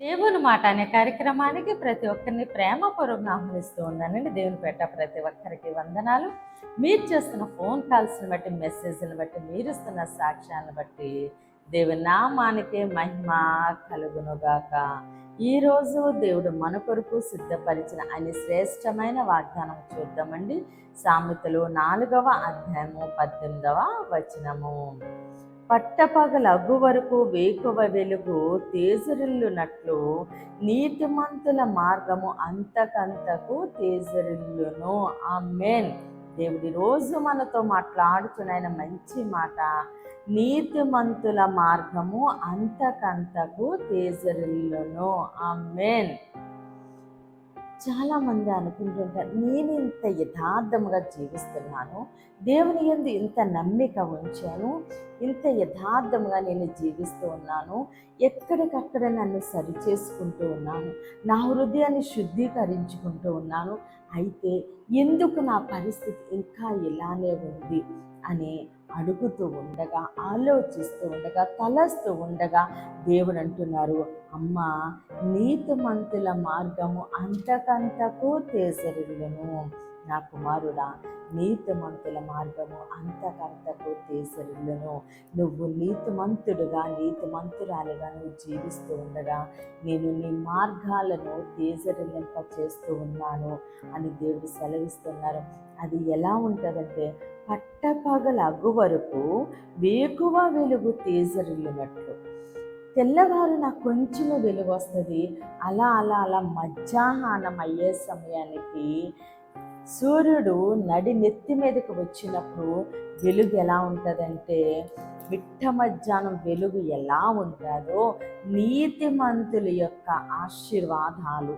దేవుని మాట అనే కార్యక్రమానికి ప్రతి ఒక్కరిని ప్రేమపూర్వకంగా ఆహ్వానిస్తూ ఉన్నానండి దేవుని పెట్ట ప్రతి ఒక్కరికి వందనాలు. మీరు చేస్తున్న ఫోన్ కాల్స్ని బట్టి మెసేజ్ని బట్టి మీరు ఇస్తున్న సాక్ష్యాలను బట్టి దేవుని నామానికే మహిమ కలుగునుగాక. ఈరోజు దేవుడు మన కొరకు సిద్ధపరిచిన అన్ని శ్రేష్టమైన వాగ్దానం చూద్దామండి. సామెతలు నాలుగవ అధ్యాయము పద్దెనిమిదవ వచనము. పట్టపగలగ్గు వరకు వేకువ వెలుగు తేజరిల్లునట్లు నీతిమంతుల మార్గము అంతకంతకు తేజరిల్లును. అమ్మేన్ దేవుడి రోజు మనతో మాట్లాడుతున్నాయన మంచి మాట. నీతిమంతుల మార్గము అంతకంతకు తేజరిల్లును. అమ్మేన్ చాలామంది అనుకుంటుంటారు నేను ఇంత యథార్థముగా జీవిస్తున్నాను దేవుని ఎందు ఇంత నమ్మిక ఉంచాను ఇంత యథార్థముగా నేను జీవిస్తూ ఉన్నాను ఎక్కడికక్కడ నన్ను సరి చేసుకుంటూ ఉన్నాను నా హృదయాన్ని శుద్ధీకరించుకుంటూ ఉన్నాను అయితే ఎందుకు నా పరిస్థితి ఇంకా ఇలానే ఉంది? అని అడుగుతూ ఉండగా ఆలోచిస్తూ ఉండగా తలస్తూ ఉండగా దేవుడు అంటున్నారు అమ్మ నీతిమంతుల మార్గము అంతకంతకు తేసరిలను నా కుమారుడా నీతిమంతుల మార్గము అంతకంతకు తీసరులను నువ్వు నీతిమంతుడుగా నీతిమంతురాలుగా నువ్వు జీవిస్తూ ఉండగా నేను నీ మార్గాలను తేజరిల్లింప చేస్తూ ఉన్నాను అని దేవుడు సెలవిస్తున్నారు. అది ఎలా ఉంటుందంటే పట్టపగలగు వరకు వేకువ వెలుగు తేజరిల్లునట్లు తెల్లవారు నాకు కొంచెం వెలుగు వస్తుంది అలా అలా అలా మధ్యాహ్నం అయ్యే సమయానికి సూర్యుడు నడి నెత్తి మీదకు వచ్చినప్పుడు వెలుగు ఎలా ఉంటుందంటే మిట్ట మధ్యాహ్నం వెలుగు ఎలా ఉంటుందో నీతిమంతుల యొక్క ఆశీర్వాదాలు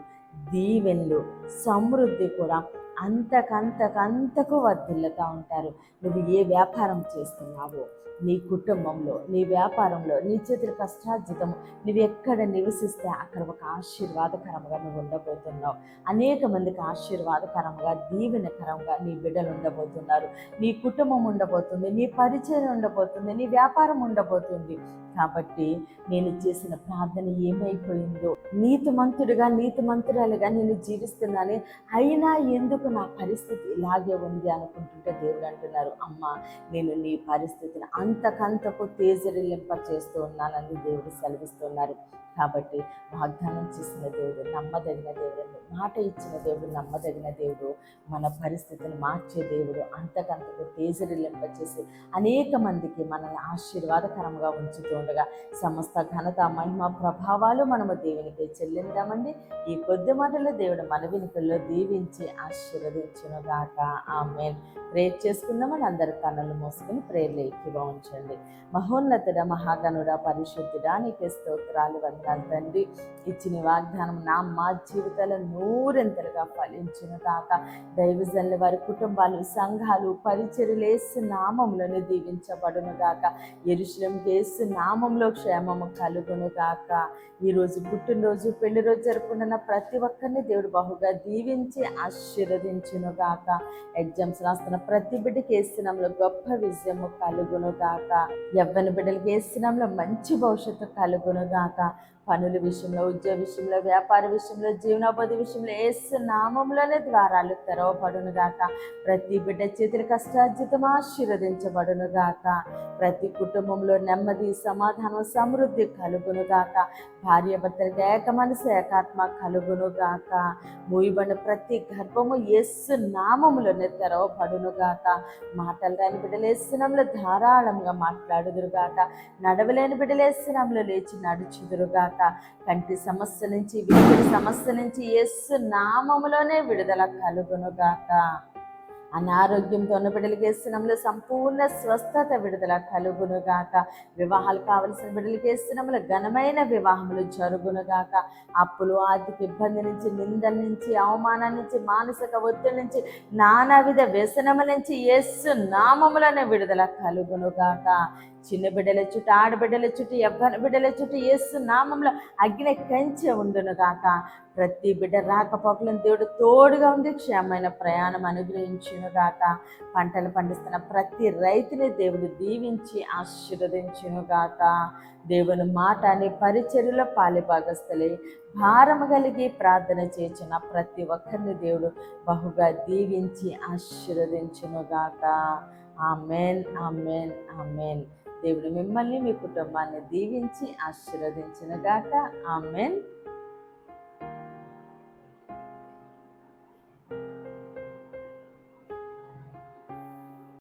దీవెన్లు సమృద్ధి కూడా అంతకంతకంతకు వర్ధిల్లుతూ ఉంటారు. నువ్వు ఏ వ్యాపారం చేస్తున్నావో నీ కుటుంబంలో నీ వ్యాపారంలో నీ చేతుల కష్టార్జితము నువ్వు ఎక్కడ నివసిస్తే అక్కడ ఒక ఆశీర్వాదకరంగా నువ్వు ఉండబోతున్నావు. అనేక మందికి ఆశీర్వాదకరంగా దీవెనకరంగా నీ బిడ్డలు ఉండబోతున్నారు. నీ కుటుంబం ఉండబోతుంది నీ పరిచయం ఉండబోతుంది నీ వ్యాపారం ఉండబోతుంది. కాబట్టి నేను చేసిన ప్రార్థన ఏమైపోయిందో నీతిమంతుడిగా నీతిమంతురాలుగా నేను జీవిస్తున్నాను అయినా ఎందుకు నా పరిస్థితి ఇలాగే ఉంది అనుకుంటుంటే దేవుడు అంటున్నారు అమ్మ నేను నీ పరిస్థితిని అంతకంతకు తేజరిల్లింప చేస్తూ ఉన్నానని దేవుడు సెలవిస్తున్నారు. కాబట్టి వాగ్దానం చేసిన దేవుడు నమ్మదగిన దేవుడు మాట ఇచ్చిన దేవుడు నమ్మదగిన దేవుడు మన పరిస్థితిని మార్చే దేవుడు అంతకంతకు తేజరిల్లింప చేసి అనేక మందికి మనల్ని ఆశీర్వాదకరంగా ఉంచుతుండగా సమస్త ఘనత మహిమ ప్రభావాలు మనము దేవునికి చెల్లిందామండి. ఈ కొద్ది మాటలో దేవుడు మన వినికల్లో దీవించి ఆశీర్వదించునుగాక ఆమె ప్రేర్ చేసుకుందామని అందరి కన్నులు మూసుకుని ప్రేర్లు ఎక్కువగా ఉంచండి మహోన్నతుడ మహాగణుడ పరిశుద్ధుడా నీకే స్తోత్రాలు వందనాలు తండ్రి. ఇచ్చిన వాగ్దానం నా మా జీవితాల నూరెంతలుగా ఫలించును కాక దైవజన్ల వారి కుటుంబాలు సంఘాలు పరిచర్యలు నామంలోనే దీవించబడును గాక. ఎరుశలం వేసు నామంలో క్షేమము కలుగును గాక. ఈరోజు పుట్టినరోజు పెళ్ళి రోజు జరుపుకున్న ప్రతి ఒక్కరిని దేవుడు బహుగా దీవించి అనుగ్రహించును గాక ఎగ్జామ్స్ రాస్తున్న ప్రతి బిడ్డకి ఏసినంలో గొప్ప విజయము కలుగును గాక ఎవ్వని బిడ్డలకి ఏసినంలో మంచి భవిష్యత్తు కలుగును గాక పనుల విషయంలో ఉద్యోగ విషయంలో వ్యాపార విషయంలో జీవనోపాధి విషయంలో ఏసు నామంలోనే ద్వారాలు తెరవబడును గాక. ప్రతి బిడ్డ చేతుల కష్టార్జితం ఆశీర్వదించబడును గాక. ప్రతి కుటుంబంలో నెమ్మది సమాధానం సమృద్ధి కలుగును గాక. భార్య భర్తలకు ఏక మనసు ఏకాత్మ కలుగును గాక. మూయబడిన ప్రతి గర్భము యేసు నామములోనే తెరవబడును గాక. మాటలు రాని బిడ్డలు వేసినంలో ధారాళంగా మాట్లాడుదురు గాక. నడవలేని బిడ్డలు వేసినంలో లేచి నడుచుదురుగాక గాక. కంటి సమస్య నుంచి విద్యుత్ సమస్య నుంచి ఎస్సు నామములోనే విడుదల కలుగును గాక. అనారోగ్యంతో ఉన్న బిడ్డలకి వేసినంలో సంపూర్ణ స్వస్థత విడుదల కలుగును గాక. వివాహాలు కావలసిన బిడ్డలకి వేస్తున్నాములు ఘనమైన వివాహములు జరుగును గాక. అప్పులు ఆర్థిక ఇబ్బంది నుంచి నిందల నుంచి అవమానం నుంచి మానసిక ఒత్తిడి నుంచి నానావిధ వ్యసనముల నుంచి ఎస్సు నామములనే విడుదల కలుగును గాక. చిన్న బిడ్డల చుట్టూ ఆడబిడ్డల చుట్టూ ఎవ్వన బిడ్డల చుట్టూ ఏసు నామంలో అగ్ని కంచె ఉండును గాక. ప్రతి బిడ్డ రాకపోకలను దేవుడు తోడుగా ఉండి క్షేమమైన ప్రయాణం అనుగ్రహించును గాక. పంటలు పండిస్తున్న ప్రతి రైతుని దేవుడు దీవించి ఆశీర్వదించును గాక. దేవుని మాట అనే పరిచర్యలో పాలిభాగస్థలే భారము కలిగి ప్రార్థన చేసిన ప్రతి ఒక్కరిని దేవుడు బహుగా దీవించి ఆశీర్వదించును గాక. Amen amen amen. దేవుడు మిమ్మల్ని మీ కుటుంబాన్ని దీవించి ఆశీర్వదించిన గాక. ఆమెన్.